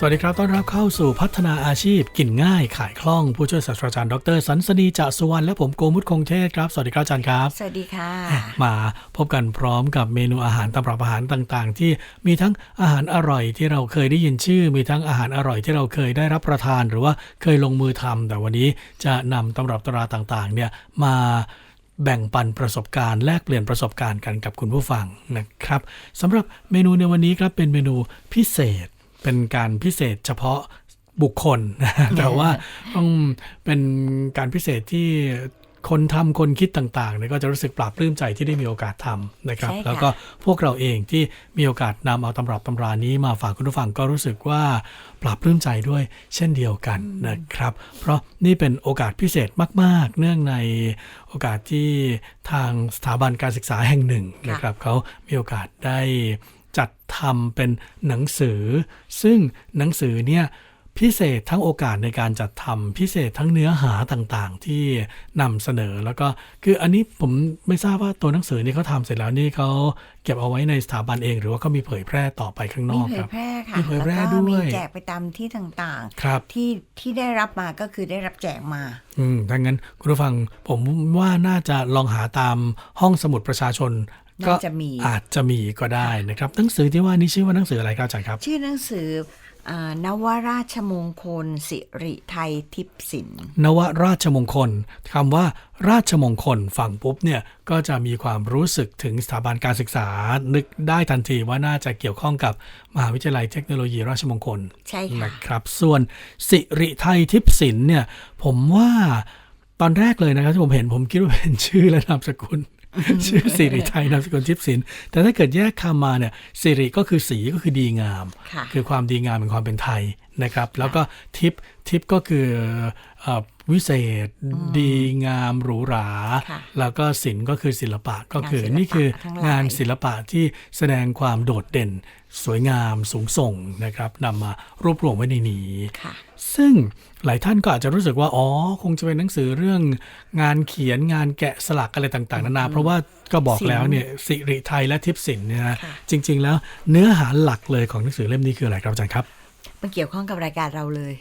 สวัสดีครับ ต้อนรับเข้าสู่พัฒนาอาชีพ กินง่ายขายคล่อง ผู้ช่วยศาสตราจารย์ดออเตอร์สันสนีจะสุวรรณและผมโกมุตคงเทพครับ สวัสดีครับอาจารย์ครับ สวัสดีค่ะ มาพบกันพร้อมกับเมนูอาหารตำรับอาหารต่างๆ ที่มีทั้งอาหารอร่อยที่เราเคยได้ยินชื่อ มีทั้งอาหารอร่อยที่เราเคยได้รับประทาน หรือว่าเคยลงมือทำแต่วันนี้จะนำตำรับตราต่างๆ เนี่ยมาแบ่งปันประสบการณ์แลกเปลี่ยนประสบการณ์กันกับคุณผู้ฟังนะครับสำหรับเมนูในวันนี้ครับเป็นเมนูพิเศษ เป็นการพิเศษเฉพาะบุคคลแต่ว่าต้องเป็นการพิเศษที่คนทำคนคิดต่างๆเนี่ยก็จะรู้สึกปลาบปลื้มใจที่ได้มีโอกาสทำนะครับใช่ค่ะแล้วก็พวกเราเองที่มีโอกาสนำเอาตำรับตำรานี้มาฝากคุณผู้ฟังก็รู้สึกว่าปลาบปลื้มใจด้วยเช่นเดียวกันนะครับ เพราะนี่เป็นโอกาสพิเศษมาก ๆ เนื่องในโอกาสที่ทางสถาบันการศึกษาแห่งหนึ่งนะครับเขามีโอกาสได้ จัดทำเป็นหนังสือ ซึ่งหนังสือเนี่ยพิเศษทั้งโอกาสในการจัดทำพิเศษทั้งเนื้อหาต่างๆ ที่นำเสนอแล้วก็คืออันนี้ผมไม่ทราบว่าตัวหนังสือนี่เขาทำเสร็จแล้วนี่เขาเก็บเอาไว้ในสถาบันเอง หรือว่าเขามีเผยแพร่ต่อไปข้างนมีอกเผคยรับแพร่ค่ะมีเผยแพร่แล้วก็ด้วยมีแจกไปตามที่ต่างครับๆที่ที่ได้รับมาก็คือได้รับแจกมาอืมดังนั้นคุณผู้ฟังผมว่าน่าจะลองหาตามห้องสมุดประชาชน ก็น่าจะมีอาจจะมีก็ได้นะครับหนังสือที่ว่านี้ชื่อว่าหนังสืออะไรครับอาจารย์ครับ ชื่อหนังสืออานวราชมงคล สิริไทยทิพย์สิน นวราชมงคลคำว่าราชมงคลฟังปุ๊บเนี่ยก็จะมีความรู้สึกถึงสถาบันการศึกษา นึกได้ทันทีว่าน่าจะเกี่ยวข้องกับมหาวิทยาลัยเทคโนโลยีราชมงคล ใช่ค่ะนะครับ ส่วนสิริไทยทิพย์สินเนี่ยผมว่าตอนแรกเลยนะครับที่ผมเห็นผมคิดว่าเป็นชื่อและนามสกุล ชื่อสิริไทยนามสกุลทิพย์สิน แต่ถ้าเกิดแยกคำมาเนี่ยสิริก็คือสีก็คือดีงามค่ะคือความดีงามเป็นความเป็นไทยนะครับ แล้วก็ทิปทิปก็คือเอ่อ วิเศษ ดีงามหรูหราค่ะแล้วก็ศิลป์ก็คือศิลปะก็คืองานศิลปะนี่คือทั้งหลายงานศิลปะที่แสดงความโดดเด่น สวยงามสูงส่งนะครับนำมารวบรวมไว้ในนี้ค่ะซึ่งหลายท่านก็อาจจะรู้สึกว่า อ๋อ คงจะเป็นหนังสือเรื่องงานเขียนงานแกะสลักอะไรต่างๆ นานา เพราะว่าก็บอกแล้วเนี่ยสิริไทยและทิพย์ศิลป์เนี่ยนะค่ะจริง ๆ แล้วเนื้อหาหลักเลยของหนังสือเล่มนี้คืออะไรครับอาจารย์ครับ มันเกี่ยวข้องกับรายการเราเลย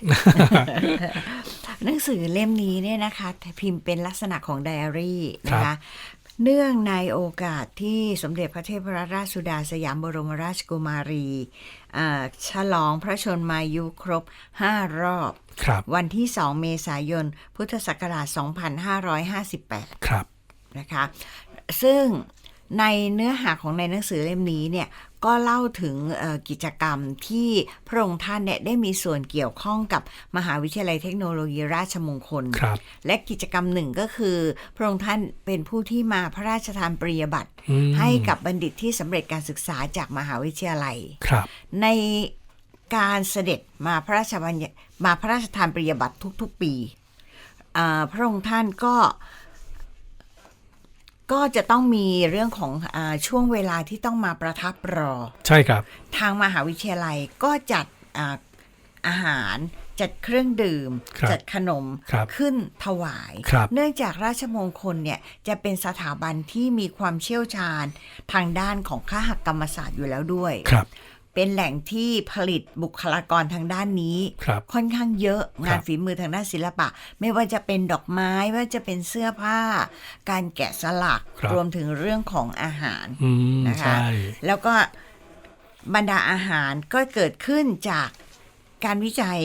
หนังสือเล่มนี้เนี่ยนะคะ พิมพ์เป็นลักษณะของไดอารี่นะครัคะบเนื่องในโอกาสที่สมเด็จพระเทพรัตนราชสุดาสยามบรมราชกุมารีอ่าฉลองพระชนมายุครบ 5 รอบครับวันที่ 2 เมษายน พุทธศักราช 2558 ครับนะคะ ซึ่งในเนื้อหาของในหนังสือเล่มนี้เนี่ย ก็เล่าถึงเอ่อกิจกรรมที่พระองค์ท่านเนี่ยได้มีส่วนเกี่ยวข้องกับมหาวิทยาลัยเทคโนโลยีราชมงคลครับและกิจกรรมหนึ่งก็คือ พระองค์ท่านเป็นผู้ที่มาพระราชทานปริญญาบัตรอืมให้กับบัณฑิตที่สำเร็จการศึกษาจากมหาวิทยาลัยครับในการเสด็จมาพระราชบัญญัติมาพระราชทานปริญญาบัตรทุก ๆ ปีอ่าพระองค์ท่านก็ ก็จะต้องมีเรื่องของอาช่วงเวลาที่ต้องมาประทับรอ ใช่ครับ ทางมหาวิทยาลัยก็จัดอาอาหารจัดเครื่องดื่มครับจัดขนมครับขึ้นถวายครับเนื่องจากราชมงคลเนี่ยจะเป็นสถาบันที่มีความเชี่ยวชาญทางด้านของข้าหกรรมศาสตร์อยู่แล้วด้วยครับ เป็นแหล่งที่ผลิตบุคลากรทางด้านนี้ครับค่อนข้างเยอะครับงานฝีมือทางด้านศิลปะ ไม่ว่าจะเป็นดอกไม้ว่าจะเป็นเสื้อผ้า การแกะสลักครับรวมถึงเรื่องของอาหารอืมนะคะใช่แล้วก็บรรดาอาหารก็เกิดขึ้นจากการวิจัย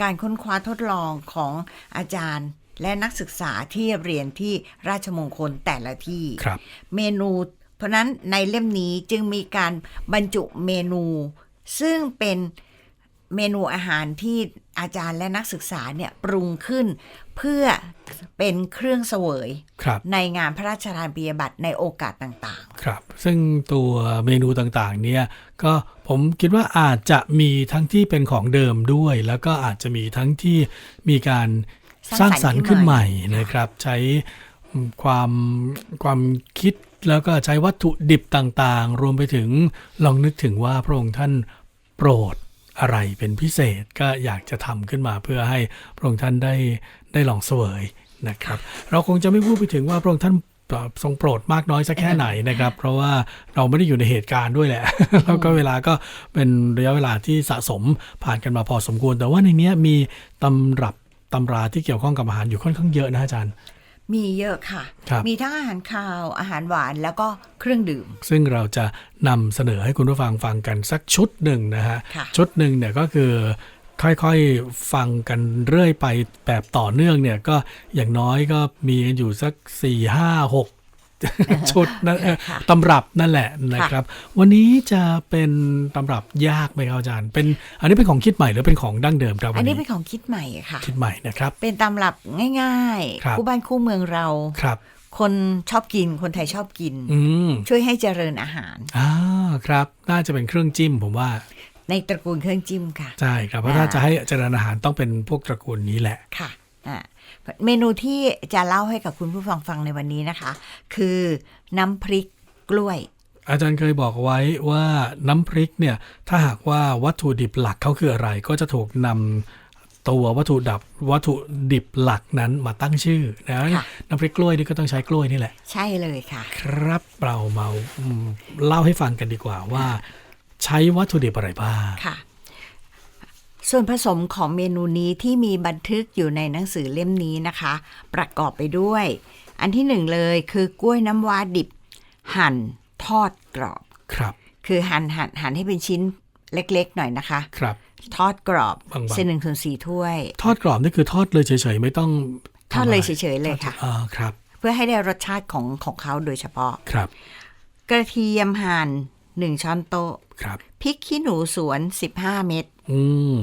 การค้นคว้าทดลองของอาจารย์และนักศึกษาที่เรียนที่ราชมงคลแต่ละที่ครับเมนู เพราะฉะนั้นในเล่มนี้จึงมีการบรรจุเมนู ซึ่งเป็นเมนูอาหารที่อาจารย์และนักศึกษาเนี่ยปรุงขึ้น เพื่อเป็นเครื่องเสวยครับในงานพระราชทานปริญญาบัตรในโอกาสต่างครับ ซึ่งตัวเมนูต่างๆ เนี่ยก็ผมคิดว่าอาจจะมีทั้งที่เป็นของเดิมด้วย แล้วก็อาจจะมีทั้งที่มีการสสร้าร้างงสสรรรรค์ค์ขึ้ขึ้นนใหใหม่ม่นะครับ ใช้ความความคิด แล้วก็ใช้วัตถุดิบต่างๆ รวมไปถึงลองนึกถึงว่าพระองค์ท่านโปรดอะไรเป็นพิเศษก็อยากจะทำขึ้นมาเพื่อให้พระองค์ท่านได้ได้ลองเสวยนะครับ เราคงจะไม่พูดไปถึงว่าพระองค์ท่านทรงโปรดมากน้อยสักแค่ไหนนะครับ เพราะว่าเราไม่ได้อยู่ในเหตุการณ์ด้วยแหละ แล้วก็เวลาก็เป็นระยะเวลาที่สะสมผ่านกันมาพอสมควร แต่ว่าในเนี้ยมีตำรับตำราที่เกี่ยวข้องกับอาหารอยู่ค่อนข้างเยอะนะอาจารย์ มีเยอะค่ะครับมีทั้งอาหารคาวอาหารหวานแล้วก็เครื่องดื่ม ซึ่งเราจะนำเสนอให้คุณผู้ฟังฟังกันสักชุดหนึ่งนะฮะค่ะชุดหนึ่งเนี่ยก็คือค่อยๆ ฟังกันเรื่อยไปแบบต่อเนื่องเนี่ยก็อย่างน้อยก็มีกันอยู่สัก 4 5 6 ชุดนั่นเออค่ะตำรับนั่นแหละนะครับ วันนี้จะเป็นตำรับยากไหมครับอาจารย์ เป็นอันนี้เป็นของคิดใหม่หรือเป็นของดั้งเดิมครับอัวันนนี้นี้เป็นของคิดใหม่ค่ะ คิดใหม่นะครับ เป็นตำรับง่ายครับคู่บ้านคู่เมืองเราครับคนชอบกินคนไทยชอบกินอืมช่วยให้เจริญอาหารอ่าครับ น่าจะเป็นเครื่องจิ้มผมว่า ในตระกูลเครื่องจิ้มค่ะ ใช่ครับเพราะถ้าจะให้เจริญอาหารต้องเป็นพวกตระกูลนี้แหละค่ะอ่า เมนูที่จะเล่าให้กับคุณผู้ฟังฟังในวันนี้นะคะ คือน้ำพริกกล้วย อาจารย์เคยบอกไว้ว่าน้ำพริกเนี่ยถ้าหากว่าวัตถุดิบหลักเขาคืออะไร ก็จะถูกนำตัววัตถุดับวัตถุดิบหลักนั้นมาตั้งชื่อนะค่ะน้ำพริกกล้วยนี่ก็ต้องใช้กล้วยนี่แหละ ใช่เลยค่ะ ครับเรามาอืมเล่าให้ฟังกันดีกว่าว่า ใช้วัตถุดิบอะไรบ้างค่ะ ส่วนผสมของเมนูนี้ที่มีบันทึกอยู่ในหนังสือเล่มนี้นะคะ ประกอบไปด้วย อันที่หนึ่งเลยคือกล้วยน้ำว้าดิบ หั่นทอดกรอบ ครับ คือหั่นหั่นหั่นให้เป็นชิ้นเล็กๆ หน่อยนะคะ ครับ ทอดกรอบบางๆเส้นหนึ่งส่วนสี่ถ้วย ทอดกรอบนี่คือทอดเลยเฉยๆไม่ต้องทอดเลยำะไรเฉยๆเลยค่ะอ่าครับ เพื่อให้ได้รสชาติของของเขาโดยเฉพาะครับ กระเทียมหั่น หนึ่งช้อนโต๊ะครับพริกขี้หนูสวน15เม็ดอืม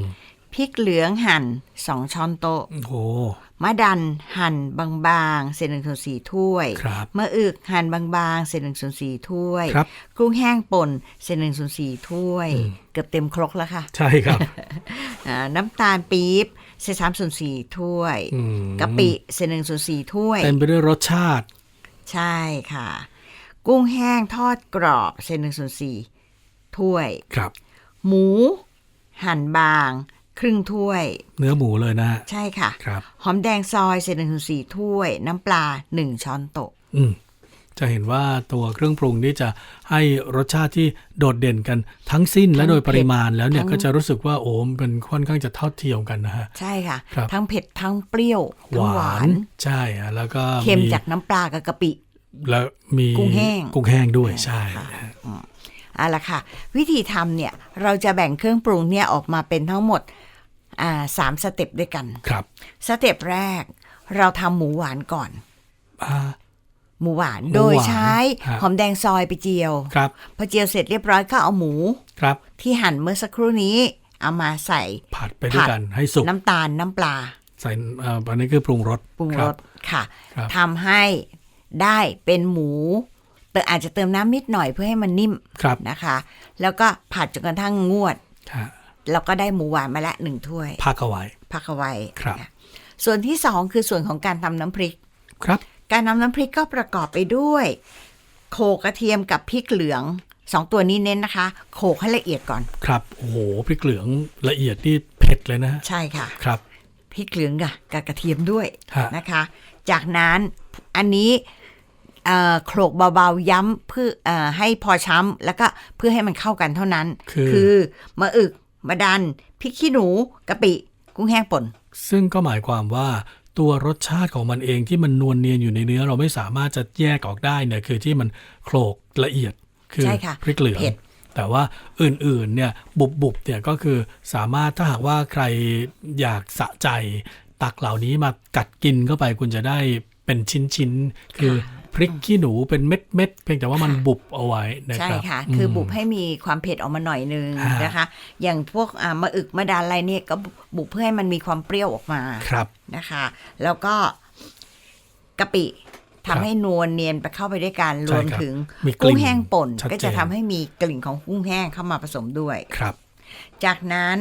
พริกเหลืองหั่น2ช้อนโต๊ะโอ้โหมะดันหั่นบางๆเศษหนึ่งส่วนสี่ถ้วยครับมะอึกหั่นบางๆเศษหนึ่งส่วนสี่ถ้วยครับกุ้งแห้งป่นเศษหนึ่งส่วนสี่ถ้วย เกือบเต็มครกแล้วค่ะ ใช่ครับอ่าน้ำตาลปี๊บเศษสามส่วนสี่ถ้วยอืมกะปิเศษหนึ่งส่วนสี่ถ้วยเต็มไปด้วยรสชาติ ใช่ค่ะ กุ้งแห้งทอดกรอบเศษหนึ่งส่วนสี่ถ้วย ครับ หมู หั่นบาง ครึ่งถ้วย เนื้อหมูเลยนะฮะใช่ค่ะ ครับ หอมแดงซอยเศษหนึ่งส่วนสี่ถ้วย น้ำปลาหนึ่งช้อนโต๊ะอืมจะเห็นว่าตัวเครื่องปรุงนี่จะให้รสชาติที่โดดเด่นกันทั้งสิ้นและทั้งโดยปริมาณแล้วเนี่ยทั้งก็จะรู้สึกว่าโอ้มันค่อนข้างจะเท่าเทียมกันนะฮะ ใช่ค่ะครับทั้งเผ็ดทั้งเปรี้ยวหทั้งวาหวานนใช่ฮะแล้วก็เค็มจากน้ำปลากับกะปิ แล้วมีกุ้งแห้งกุ้งแห้งด้วยใช่ค่ะเอาละค่ะ วิธีทำเนี่ยเราจะแบ่งเครื่องปรุงเนี่ยออกมาเป็นทั้งหมดอ่าสามสเต็ปด้วยกันครับสเต็ปแรก เราทำหมูหวานก่อนอ่าหมูหวานหมูหวานโดยใช้ฮะหอมแดงซอยไปเจียวครับพอเจียวเสร็จเรียบร้อยก็เอาหมูครับ ที่หั่นเมื่อสักครู่นี้ เอามาใส่ผัดไปด้วยกันให้สุกน้ำตาลน้ำปลา ใส่เอ่ออันนี้คือปรุงรสปรุงครบสค่ะครับทำให้ ได้เป็นหมูแต่อาจจะเติมน้ำนิดหน่อยเพื่อให้มันนิ่มครับนะคะ แล้วก็ผัดจนกระทั่งงวดฮะแล้วก็ได้หมูหวานมาละหนึ่งถ้วยพักเอาไว้พักเอาไว้ครับนะส่วนที่สองคือส่วนของการทำน้ำพริกครับ การทำน้ำพริกก็ประกอบไปด้วย โขลกกระเทียมกับพริกเหลืองสองตัวนี้เน้นนะคะ โขลกให้ละเอียดก่อนครับโอ้โหพริกเหลืองละเอียดนี่เผ็ดเลยนะฮะใช่ค่ะครับพริกเหลืองกับกับกระเทียมด้วยฮะนะคะ จากนั้นอันนี้เอ่อ โขลกเบาๆย้ำเพื่อเอ่อให้พอช้ำแล้วก็เพื่อให้มันเข้ากันเท่านั้น คือมะอึกมะดันพริกขี้หนูกะปิ กุ้งแห้งป่น ซึ่งก็หมายความว่าตัวรสชาติของมันเองที่มันนวลเนียนอยู่ในเนื้อ เราไม่สามารถจะแยกออกได้เนี่ยคือที่มันโขลกละเอียดคือใช่ค่ะพริกเหลืองเผ็ดแต่ว่าอื่นๆเนี่ยบุบบุบๆเนี่ยก็คือสามารถถ้าหากว่าใครอยากสะใจ ตักเหล่านี้มากัดกินเข้าไปคุณจะได้เป็นชิ้นๆ คือ พริกขี้หนูเป็นเม็ดๆเพียงแต่ว่ามันบุบเอาไว้นะใช่ครับค่ะ คือบุบมให้มีความเผ็ดออกมาหน่อยนึงฮะนะคะ อย่างพวกอ่ามะอึกมะดันอะไรเนี่ยก็บุบเพื่อให้มันมีความเปรี้ยวออกมาครับนะคะ แล้วก็กะปิทำให้นวลเนียนไปเข้าไปด้วยกันรใช่วมครับถึงมีกลิ่นกุ้งแห้งป่นชัดเจนก็จะทำให้มีกลิ่นของกุ้งแห้งเข้ามาผสมด้วยครับ จากนั้น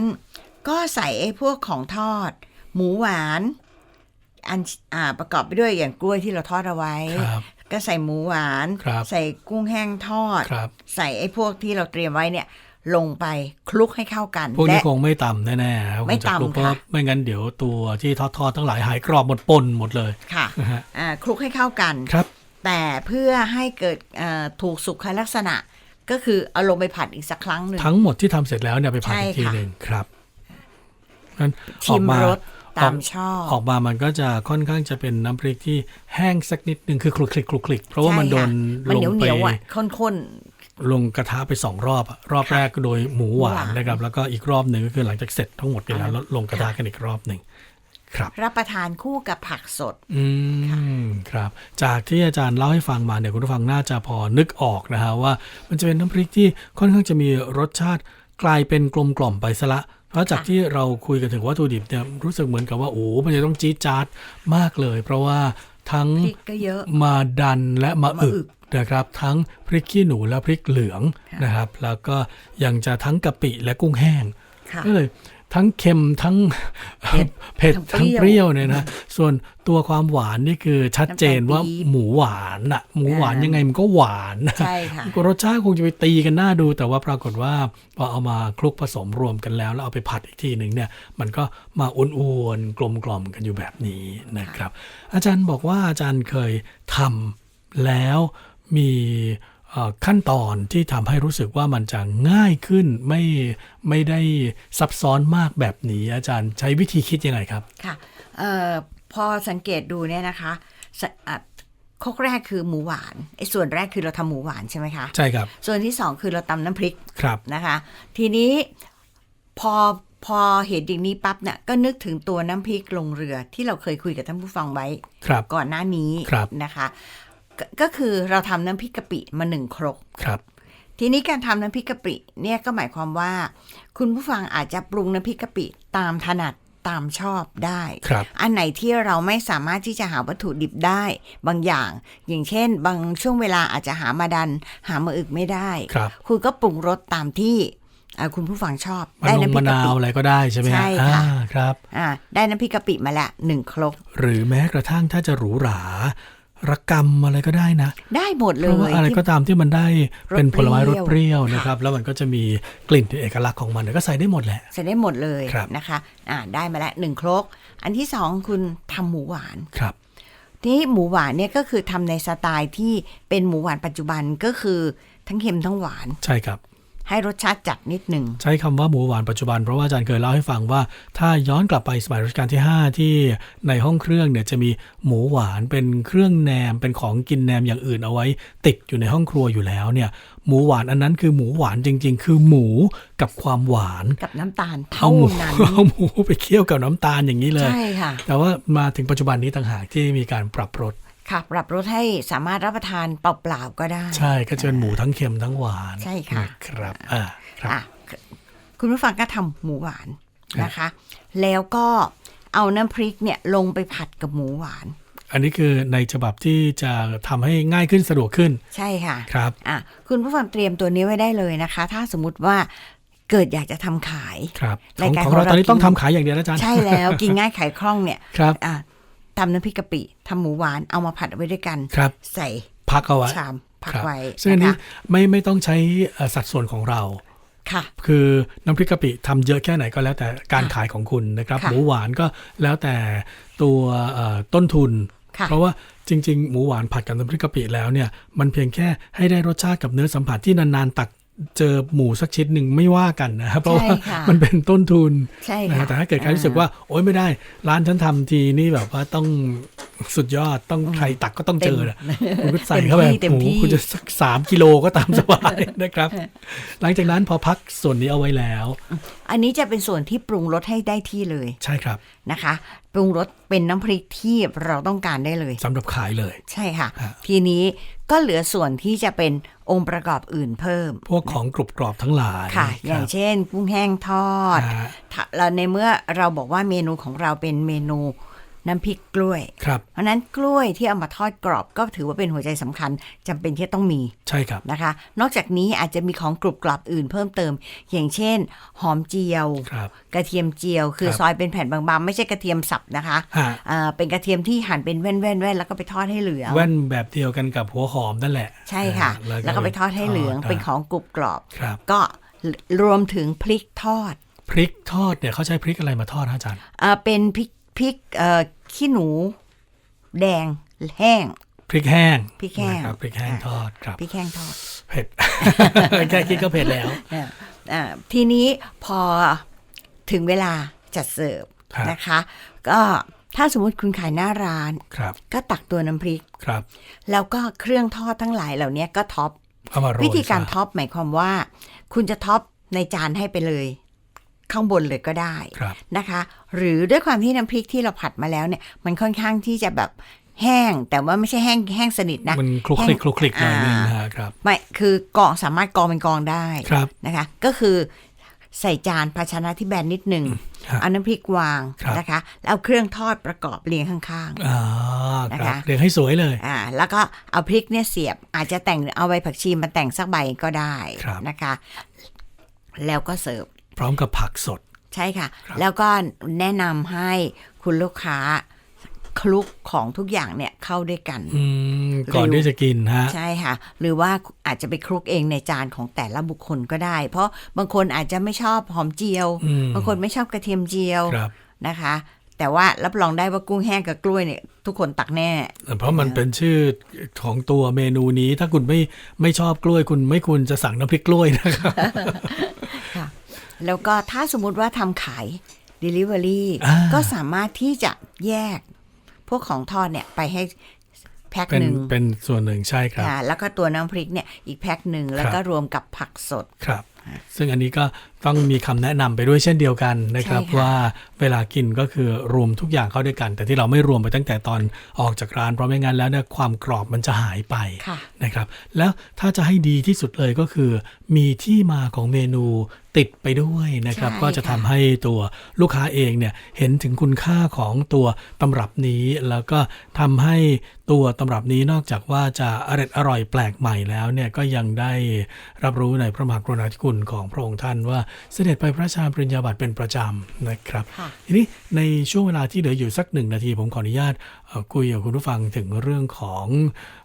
ก็ใส่ไอ้พวกของทอด หมูหวานอันอ่าประกอบไปด้วยอย่างกล้วยที่เราทอดเอาไว้ครับ ก็ใส่หมูหวานครับใส่กุ้งแห้งทอดครับใส่ไอ้พวกที่เราเตรียมไว้เนี่ย ลงไปคลุกให้เข้ากัน พวกนี้และคงไม่ต่ำแน่ๆครับไม่คงจะคลุกต่ำเพราะค่ะไม่งั้นเดี๋ยวตัวที่ทอดๆทั้งหลายหายกรอบหมดปนหมดเลยค่ะนะฮะอ่าคลุกให้เข้ากันครับ แต่เพื่อให้เกิดเอ่อถูกสุขลักษณะก็คือเอาลงไปผัดอีกสักครั้งหนึ่งทั้งหมดที่ทำเสร็จแล้วเนี่ยไปผัดใช่อีกทีค่ะหนึ่งครับนั้นอชิอกมมารส ตามชอบออกมามันก็จะค่อนข้างจะเป็นน้ำพริกที่แห้งสักนิดนึงคือคลุกคลิกคลุกคลิกเพราะว่ามันใช่โดค่ะนมันลเหนีงยวเหไปนียวๆอะข้นลงกระทะไปสองรอบอะรอบแรกก็โดยหมูหวานหวานนะครับ แล้วก็อีกรอบหนึ่งก็คือหลังจากเสร็จทั้งหมดไปแล้วอ่าแล้วลงกระทะค่ะกันอีกรอบหนึ่งครับๆรับประทานคู่กับผักสด อืมครับ จากที่อาจารย์เล่าให้ฟังมาเนี่ยคุณผู้ฟังน่าจะพอนึกออกนะฮะว่า มันจะเป็นน้ำพริกที่ค่อนข้างจะมีรสชาติกลายเป็นกลมกล่อมไปซะละ เพราะจากค่ะที่เราคุยกันถึงวัตถุดิบเนี่ยรู้สึกเหมือนกับว่าโอ้มันจะต้องจี๊ดจ๊าดมากเลย เพราะว่าทั้งพริกก็เยอะมาดันและมามาอึอึกนะครับทั้งพริกขี้หนูและพริกเหลืองค่ะนะครับ แล้วก็ยังจะทั้งกะปิและกุ้งแห้งค่ะก็เลย ทั้งเค็มทั้งเผ็ดเผ็ดทั้ทั้งงเปเปรี้รี้ยยววเนี่ยนะส่วนตัวความหวานนี่คือชัดเจนว่าน้ำตาลปี๊บหมูหวานอะหมูหวานอ่ายัยังไงมันก็หวานใช่ค่ะรสชาติคงจะไปตีกันหน้าดู แต่ว่าปรากฏว่าพอเอามาคลุกผสมรวมกันแล้ว แล้วเอาไปผัดอีกทีหนึ่งเนี่ย มันก็มาอ้วนๆกลมกล่อมกันอยู่แบบนี้นะครับ อาจารย์บอกว่าอาจารย์เคยทำแล้วมีเอ่อ ขั้นตอนที่ทำให้รู้สึกว่ามันจะง่ายขึ้นไม่ไม่ได้ซับซ้อนมากแบบนี้อาจารย์ใช้วิธีคิดยังไงครับ ค่ะเอ่อพอสังเกตดูเนี่ยนะคะสอะครกแรกคือหมูหวานไอ้ส่วนแรกคือเราทำหมูหวานใช่ไหมคะ ใช่ครับ ส่วนที่สองคือเราตำน้ำพริกครับนะคะ ทีนี้พอพอเห็นอย่างนี้ปั๊บเนี่ยก็นึกถึงตัวน้ำพริกลงเรือที่เราเคยคุยกับท่านผู้ฟังไว้ครับก่อนหน้านี้ครับนะคะ กก็คือเราทำน้ำพริกกะปิมาหนึ่งครกครับ ทีนี้การทำน้ำพริกกะปิเนี่ยก็หมายความว่า คุณผู้ฟังอาจจะปรุงน้ำพริกกะปิตามถนัดตามชอบได้ครับอันไหนที่เราไม่สามารถที่จะหาวัตถุดิบได้ บางอย่าง อย่างเช่น บางช่วงเวลาอาจจะหามาดัน หามาอึกไม่ได้ครับคุณก็ปรุงรสตามที่เอ่อคุณผู้ฟังชอบมะได้นงน้ำพริมะกกะนาวปิอะไรก็ได้ใช่ไหมฮใช่ค่ะอ่าครับอ่าได้น้ำพริกกะปิมาละหนึ่งครกหรือแม้กระทั่งถ้าจะหรูหรา ระกำอะไรก็ได้นะ ได้หมดเพเลราะว่ายอะไรที่ก็ตามที่มันได้เป็นผลไม้รสรสเปเปรี้รี้ยยววนะครับ แล้วมันก็จะมีกลิ่นที่เอกลักษณ์ของมันเนี่ยก็ใส่ได้หมดแหละ ใส่ได้หมดเลยครับนะคะอ่าได้มาแล้วหนึ่งครก อันที่สองคุณทำหมูหวานครับทีนี้หมูหวานเนี่ยก็คือทำในสไตล์ที่เป็นหมูหวานปัจจุบันก็คือทั้งเค็มทั้งหวาน ใช่ครับ ให้รสชาติจัดนิดหนึ่ง ใช้คำว่าหมูหวานปัจจุบันเพราะว่าอาจารย์เคยเล่าให้ฟังว่า ถ้าย้อนกลับไปสมัยรัชกาลที่ 5 ที่ในห้องเครื่องเนี่ยจะมีหมูหวานเป็นเครื่องแหนมเป็นของกินแหนมอย่างอื่นเอาไว้ ติดอยู่ในห้องครัวอยู่แล้วเนี่ยหมูหวานอันนั้นคือหมูหวานจริง ๆ คือหมูกับความหวานกับน้ำตาลเอาเท่าหมูนั้นเอาหมูไปเคี่ยวกับน้ำตาลอย่างนี้เลยใช่ค่ะแต่ว่ามาถึงปัจจุบันนี้ต่างหากที่มีการปรับรส ค่ะ ปรับรสให้สามารถรับประทานเปล่าๆก็ได้ ใช่ก็จะเป็นหมูทั้งเค็มทั้งหวานใช่ค่ะ นะครับอ่าครับอะคุณผู้ฟังก็ทำหมูหวานครับนะคะ แล้วก็เอาน้ำพริกเนี่ยลงไปผัดกับหมูหวาน อันนี้คือในฉบับที่จะทำให้ง่ายขึ้นสะดวกขึ้น ใช่ค่ะครับ อะคุณผู้ฟังเตรียมตัวนี้ไว้ได้เลยนะคะ ถ้าสมมติว่าเกิดอยากจะทำขาย ครับขราอยงการของของเราเราตอนนี้กิน ต้องทำขายอย่างเดียวนะอาจารย์ ใช่แล้วกินง่ายขายคล่องเนี่ยครับ อะ ทำน้ำพริกกะปิทำหมูหวานเอามาผัดเอาไว้ด้วยกันครับใส่พักเอาไว้ชามพักครับไว้ซึ่งอันนี้นะคะไม่ไม่ต้องใช้เอ่อสัดส่วนของเราค่ะคือน้ำพริกกะปิทำเยอะแค่ไหนก็แล้วแต่การขายของคุณนะครับค่ะหมูหวานก็แล้วแต่ตัวเอ่อต้นทุนค่ะเพราะว่าจริง ๆ หมูหวานผัดกับน้ำพริกกะปิแล้วเนี่ยมันเพียงแค่ให้ได้รสชาติกับเนื้อสัมผัสที่นานๆตัก เจอหมูสักชิ้นหนึ่งไม่ว่ากันนะครับเพราะว่าใช่ค่ะมันเป็นต้นทุนใช่นะค่ะฮะแต่ถ้าเกิดใครรู้สึกว่า โอ๊ยไม่ได้ ร้านฉันทำทีนี่แบบว่าต้องสุดยอดต้องใครตักก็ต้องเจอนะคุณก็ใส่เข้าไปเต็มหมูที่คุณจะสักสามกิโลก็ตามสบายนะครับ หลังจากนั้นพอพักส่วนนี้เอาไว้แล้ว อันนี้จะเป็นส่วนที่ปรุงรสให้ได้ที่เลย ใช่ครับนะคะ ปรุงรสเป็นน้ำพริกที่เราต้องการได้เลยสำหรับขายเลย ใช่ค่ะฮะทีนี้ ก็เหลือส่วนที่จะเป็นองค์ประกอบอื่นเพิ่ม พวกของกรุบกรอบทั้งหลายค่ะรับอย่างเช่นกุ้งแห้งทอดฮะถ้าเราในเมื่อเราบอกว่าเมนูของเราเป็นเมนู น้ำพริกกล้วย ครับ เพราะฉะนั้นกล้วยที่เอามาทอดกรอบก็ถือว่าเป็นหัวใจสำคัญจำเป็นที่ต้องมีใช่ครับ นะคะ นอกจากนี้อาจจะมีของกรุบกรอบอื่นเพิ่มเติม อย่างเช่น หอมเจียว ครับ กระเทียมเจียว คือครับ ซอยเป็นแผ่นบางๆ ไม่ใช่กระเทียมสับนะคะฮะอ่าเป็นกระเทียมที่หั่นเป็นแว่นๆๆแล้วก็ไปทอดให้เหลือง แว่นแบบเดียวกันกับหัวหอมนั่นแหละใช่ค่ะ อ่าแล้วก็ไปทอดให้เหลืองทดเป็นของกรุบกรอบ ครับ ก็รวมถึงพริกทอดพริกทอดเนี่ยเขาใช้พริกอะไรมาทอดฮะอาจารย์ อ่าเป็นพริก พริกเอ่อขี้หนู แดงแห้งพริกแห้งพริกแห้งนะครับพริกแห้งค่ะทอดครับพริกแห้งทอดเผ็ดแค่คิดก็เผ็ดแล้วอ่าอ่าทีนี้พอถึงเวลาจัดเสิร์ฟครับนะคะ ก็ถ้าสมมุติคุณขายหน้าร้านครับก็ตักตัวน้ำพริกครับ แล้วก็เครื่องทอดทั้งหลายเหล่านี้ก็ท็อปเอามาโรยวิธีการซะท็อปหมายความว่า คุณจะท็อปในจานให้ไปเลย ข้างบนเลยก็ได้ครับนะคะ หรือด้วยความที่น้ำพริกที่เราผัดมาแล้วเนี่ย มันค่อนข้างที่จะแบบแห้งแต่ว่าไม่ใช่แห้งแห้งสนิทนะมันคลุกคลิกคลุกคลิกหน่อยนึงอ่านะฮะครับไม่คือกองสามารถกองเป็นกองได้ครับนะคะ ก็คือใส่จานภาชนะที่แบนนิดหนึ่งครับเอาน้ำพริกวางครับนะคะแล้วเอาเครื่องทอดประกอบเรียงข้างอ่าครับนะคะเรียงให้สวยเลยๆอ่าแล้วก็เอาพริกเนี่ยเสียบอาจจะแต่งเอาใบผักชีมาแต่งสักใบก็ได้ครับนะคะ แล้วก็เสิร์ฟ พร้อมกับผักสด ใช่ค่ะครับแล้วก็แนะนำให้คุณลูกค้าคลุกของทุกอย่างเนี่ยเข้าด้วยกันอืมก่อนเร็วที่จะกินฮะ ใช่ค่ะ หรือว่าอาจจะไปคลุกเองในจานของแต่ละบุคคลก็ได้ เพราะบางคนอาจจะไม่ชอบหอมเจียวอืมบางคนไม่ชอบกระเทียมเจียวครับนะคะ แต่ว่ารับรองได้ว่ากุ้งแห้งกับกล้วยเนี่ยทุกคนตักแน่ เพราะมันเป็นชื่อของตัวเมนูนี้ถ้าคุณไม่ไม่ชอบกล้วยคุณไม่ควรจะสั่งน้ำพริกกล้วยนะครับ แล้วก็ถ้าสมมุติว่าทำขาย Delivery อ่าก็สามารถที่จะแยก พวกของทอดเนี่ยไปให้แพ็คเป็นหนึ่งเป็นส่วนหนึ่งใช่ครับค่ะแล้วก็ตัวน้ำพริกเนี่ยอีกแพ็คหนึ่งแล้วก็รวมกับผักสดครับ ซึ่งอันนี้ก็ ต้องมีคำแนะนำไปด้วยเช่นเดียวกันนะครับใช่ค่ะว่าเวลากินก็คือรวมทุกอย่างเข้าด้วยกัน แต่ที่เราไม่รวมไปตั้งแต่ตอนออกจากร้านเพราะไม่งั้นแล้วเนี่ยความกรอบมันจะหายไปค่ะนะครับ แล้วถ้าจะให้ดีที่สุดเลยก็คือ มีที่มาของเมนูติดไปด้วยนะครับใช่ก็จะค่ะทำให้ตัวลูกค้าเองเนี่ยเห็นถึงคุณค่าของตัวตำรับนี้ แล้วก็ทำให้ตัวตำรับนี้นอกจากว่าจะอร่อยอร่อยแปลกใหม่แล้วเนี่ยก็ยังได้รับรู้ในพระมหากรุณาธิคุณของพระองค์ท่านว่าเสด็จไปพระราชทานปริญญาบัตรเป็นประจำนะครับค่ะทีนี้ในช่วงเวลาที่เหลืออยู่สักหนึ่งนาที ผมขออนุญาตเอ่อคุยกับคุณผู้ฟังถึงเรื่องของ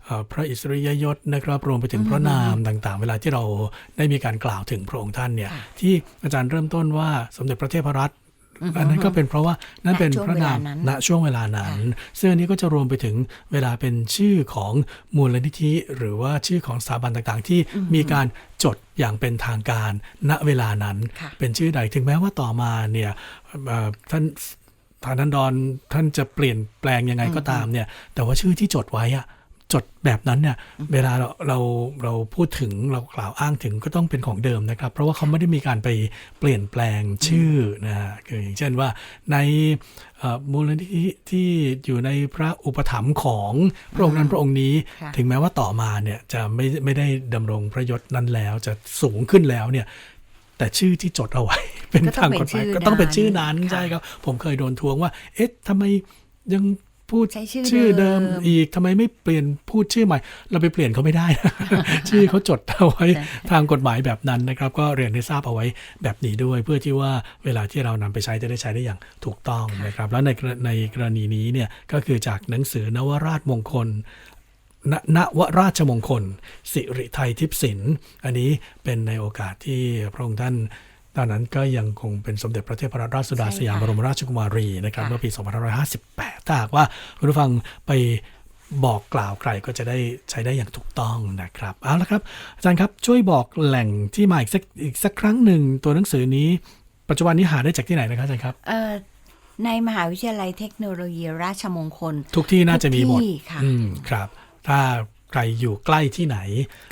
เออพระอิสริยยศนะครับรวมไปถึงพระนามต่างๆ เวลาที่เราได้มีการกล่าวถึงพระองค์ท่านเนี่ยค่ะที่อาจารย์เริ่มต้นว่าสมเด็จพระเทพรัตน์ อันนั้นก็เป็นเพราะว่านั่นเป็นพระนามณณช่วงเวลานั้นซึ่งอันนี้ก็จะรวมไปถึงเวลาเป็นชื่อของมูลนิธิ หรือว่าชื่อของสถาบันต่างๆ ที่มีการจดอย่างเป็นทางการ ณเวลานั้นค่ะเป็นชื่อใดถึงแม้ว่าต่อมาเนี่ยเอ่อท่านท่านนันดอนท่านจะเปลี่ยนแปลงยังไงก็ตามเนี่ย แต่ว่าชื่อที่จดไว้อะ จดแบบนั้นเนี่ยเวลาเราเราเราพูดถึงเรากล่าวอ้างถึงก็ต้องเป็นของเดิมนะครับ เพราะว่าเขาไม่ได้มีการไปเปลี่ยนแปลงชื่อนะฮะคืออย่างเช่นว่าในเอ่อมูลนิธิที่อยู่ในพระอุปถัมภ์ของพระองค์นั้นพระองค์นี้ค่ะถึงแม้ว่าต่อมาเนี่ยจะไม่ไม่ได้ดำรงพระยศนั้นแล้วจะสูงขึ้นแล้วเนี่ยแต่ชื่อที่จดเอาไว้ เป็นก็ต้ทาองงเป็นกฎหมายชื่อก็ต้องเป็นชื่อนั้นั้นนค่ะใช่ครับ ผมเคยโดนทวงว่า เอ๊ะทำไมยัง พูดใช้ชื่อชื่อเดิมเดิมอีกทำไมไม่เปลี่ยนพูดชื่อใหม่ เราไปเปลี่ยนเขาไม่ได้ ชื่อเขาจดเอาไว้ทางกฎหมายแบบนั้นนะครับ ก็เรียนให้ทราบเอาไว้แบบนี้ด้วย เพื่อที่ว่าเวลาที่เรานำไปใช้จะได้ใช้ได้อย่างถูกต้องนะครับ แล้วในกรในกรณีนี้เนี่ยก็คือจากหนังสือนวราชมงคลณณวราชมงคล สิริไทยทิพย์ศิลป์อันนี้เป็นในโอกาสที่พระองค์ท่าน ตอนนั้นก็ยังคงเป็นสมเด็จพระเทพรัตนราชสุดาใช่สยามค่ะบรมราชกุมารีนะครับค่ะเมื่อปี2558 ถ้าหากว่าคุณผู้ฟังไปบอกกล่าวใครก็จะได้ใช้ได้อย่างถูกต้องนะครับเอาละครับ อาจารย์ครับช่วยบอกแหล่งที่มาอีกสักอีกสักครั้งหนึ่งตัวหนังสือนี้ ปัจจุบันนี้หาได้จากที่ไหนนะครับอาจารย์ครับเอ่อในมหาวิทยาลัยเทคโนโลยีราชมงคล ทุกที่น่าจะมีหมดทุกที่ค่ะอืมครับ ถ้าใค รอยู่ใกล้ที่ไหน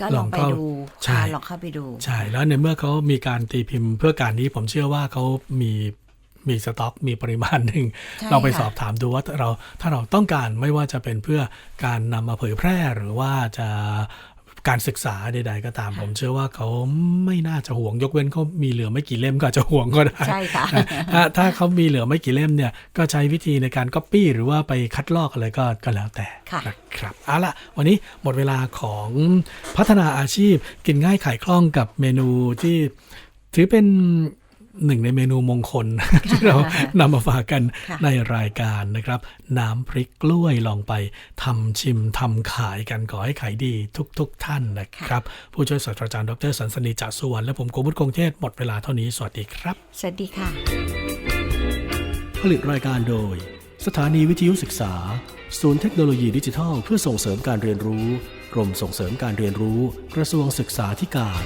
ก็ลองไปเข้าดูใช่ค่ะลองเข้าไปดู ใช่แล้วในเมื่อเขามีการตีพิมพ์เพื่อการนี้ผมเชื่อว่าเขามีมีสต็อกมีปริมาณหนึ่งใช่เราไปค่ะสอบถามดูว่าถ้าเราถ้าเราต้องการไม่ว่าจะเป็นเพื่อการนำมาเผยแพร่หรือว่าจะ การศึกษาใดๆก็ตาม ผมเชื่อว่าเขาไม่น่าจะห่วงยกเว้นเขามีเหลือไม่กี่เล่มก็อาจจะห่วงก็ได้ใช่ค่ะนะถ้าถ้าเขามีเหลือไม่กี่เล่มเนี่ยก็ใช้วิธีในการก๊อปปี้หรือว่าไปคัดลอกอะไรก็ก็แล้วแต่ค่ะนะครับเอาละวันนี้หมดเวลาของพัฒนาอาชีพกินง่ายขายคล่องกับเมนูที่ถือเป็น หนึ่งในเมนูมงคลที่เรานำมาฝากกันค่ะในรายการนะครับ น้ำพริกกล้วยลองไปทำชิมทำขายกันขอให้ขายดีทุกๆทท่านนะครับ ผู้ช่วยศาสตราจารย์ดรสันสนีจ่าสุวรรณและผมโกมุตคงเทศหมดเวลาเท่านี้ สวัสดีครับ สวัสดีค่ะ ผลิตรายการโดย สถานีวิทยุศึกษา ศูนย์เทคโนโลยีดิจิทัล เพื่อส่งเสริมการเรียนรู้ กรมส่งเสริมการเรียนรู้ กระทรวงศึกษาธิการ